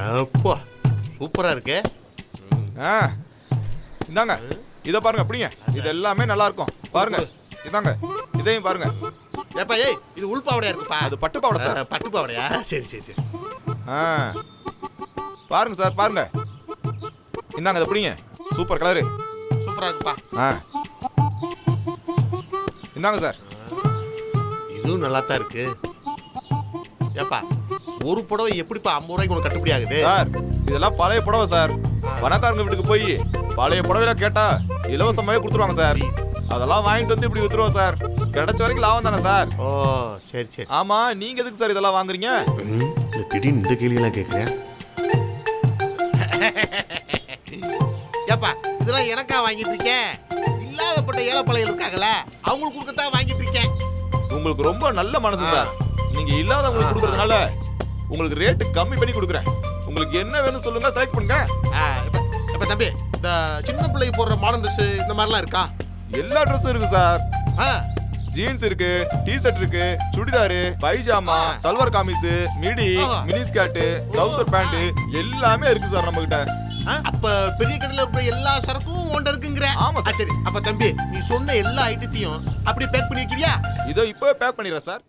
அப்பா சூப்பரா இருக்கு. ஆ இந்தாங்க. இதை பாருங்க அப்படிங்க இது எல்லாமே நல்லா இருக்கும். பாருங்க. இதாங்க. இதையும் பாருங்க. ஏப்பா ஏய் இது உள்பாவடையா இருக்குப்பா? அது பட்டு பாவாடை சார். பட்டு பாவடையா? சரி சரி சரி. ஆ. பாருங்க சார் பாருங்க. இந்தாங்க இதை பிடிங்க. Super colour. சூப்பரா இருக்குப்பா. ஆ. இந்தாங்க சார். இதுவும் நல்லா தான் இருக்கு. ஏப்பா ஒரு புடவை எப்படிப்பா ஐம்பது ரூபாய்க்கு உனக்கு கட்டுப்படி ஆகுது? சார் இதெல்லாம் பழைய புடவை சார். பணக்காரங்க வீட்டுக்கு போய். பழைய புடவைல கேட்டா இலவசமாவே கொடுத்துருவாங்க சார். அதெல்லாம் வாங்கிட்டு வந்து இப்படி வித்துருவோம் சார். கிடைச்ச வரைக்கும் லாபம் தானே சார்? ஓ சரி சரி. ஆமா நீங்க எதுக்கு சார் இதெல்லாம் வாங்குறீங்க? இல்ல திடீர்னு இந்த கேள்வியெல்லாம் கேட்குறேன் ஏப்பா இதெல்லாம் எனக்கா வாங்கிட்டு இருக்கேன்? இல்லாதப்பட்ட ஏழைப்பழையில் இருக்காங்கல்ல அவங்களுக்கு கொடுக்கத்தான் வாங்கிட்டு இருக்கேன். உங்களுக்கு ரொம்ப நல்ல மனசு சார். நீங்க இல்லாதவங்களுக்கு கொடுக்கறதுனால உங்களுக்கு ரேட்டு கம்மி பண்ணி கொடுக்குறேன். உங்களுக்கு என்ன வேணும் சொல்லுங்க செலக்ட் பண்ணுங்க. இப்ப இப்ப தம்பி இந்த சின்ன பிள்ளைக்கு போடுற மாடர்ன் ட்ரெஸ் இந்த மாதிரிலாம் இருக்கா? எல்லா ட்ரெஸ்ஸும் இருக்கு சார் ஆ. ஜீன்ஸ் இருக்கு டி ஷர்ட் இருக்கு churidar pyjama. Salwar kameez midi. Mini skirt trouser pant எல்லாமே இருக்கு சார் நம்ம கிட்ட அப்ப பெரிய கடையில இருக்கிற எல்லா சரக்கும் உன்ட இருக்குங்கிற. ஆமா சார். அப்ப தம்பி நீ சொன்ன எல்லா ஐட்டத்தையும் அப்படியே பேக் பண்ணி வைக்கிறியா? இதோ இப்பவே பேக் பண்ணிடுறேன் சார்